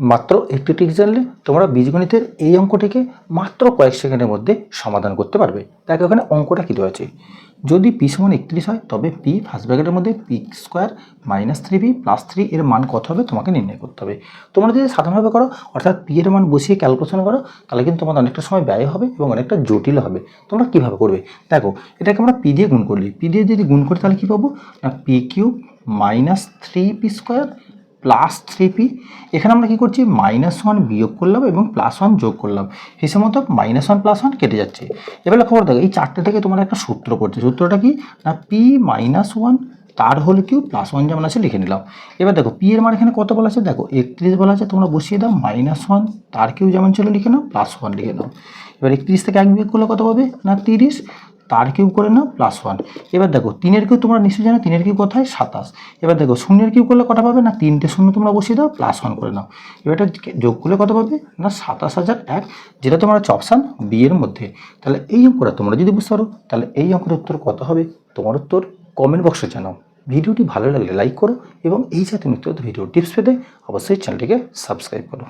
মাত্র একটি ট্রিক জানলে তোমরা বীজগণিতের এই অঙ্কটিকে মাত্র কয়েক সেকেন্ডের মধ্যে সমাধান করতে পারবে। দেখো এখানে অঙ্কটা কী রয়েছে? যদি পি সমান একত্রিশ হয়, তবে পি ফার্স্ট ব্র্যাকেটের মধ্যে P square minus three P plus three এর মান কত হবে তোমাকে নির্ণয় করতে হবে। তোমরা যদি সাধারণভাবে করো, অর্থাৎ পি এর মান বসিয়ে ক্যালকুলেশন করো, তাহলে কিন্তু তোমাদের অনেকটা সময় ব্যয় হবে এবং অনেকটা জটিল হবে। তোমরা কীভাবে করবে? দেখো, এটাকে আমরা পি দিয়ে গুণ করলি। পি দিয়ে যদি গুণ করি, তাহলে কী পাবো? না P cube minus three P square plus three P এখানে আমরা কী করছি? মাইনাস ওয়ান বিয়োগ করলাম এবং প্লাস ওয়ান যোগ করলাম। হিসেবে মতো মাইনাস ওয়ান প্লাস ওয়ান কেটে যাচ্ছে। এবার করে দেখো, এই চারটে থেকে তোমার একটা সূত্র পড়ছে। সূত্রটা কি? না পি মাইনাস ওয়ান তার হোল কিউ প্লাস ওয়ান যেমন আছে লিখে নিলাম। এবার দেখো পি এর মান এখানে কত বলা আছে? দেখো, একত্রিশ বলা আছে, তোমরা বসিয়ে দাও মাইনাস ওয়ান তার কিউ যেমন ছিল লিখে নাও প্লাস ওয়ান লিখে নাও। এবার একত্রিশ থেকে এক বিয়োগ করলে কত পাবে? না, তিরিশ। তার কিউব করে নাও প্লাস ওয়ান এবার দেখো, তিনের কিউ তোমরা নিশ্চয়ই জানো, তিনের কিউ কোথায়? সাতাশ। এবার দেখো, শূন্যের কিউ করলে কটা পাবে? না, তিনটে শূন্য তোমরা বসিয়ে দাও প্লাস ওয়ান করে নাও। এবার এটা যোগ করলে কত পাবে? না, সাতাশ হাজার এক, যেটা তোমার হচ্ছে অপশান বি এর মধ্যে। তাহলে এই অঙ্কটা তোমরা যদি বুঝতে পারো, তাহলে এই অঙ্কের উত্তর কত হবে? তোমার উত্তর কমেন্ট বক্সে জানাও। ভিডিওটি ভালো লাগলে লাইক করো এবং এই জাতীয় নিত্য ভিডিও টিপস পেতে অবশ্যই চ্যানেলটিকে সাবস্ক্রাইব করো।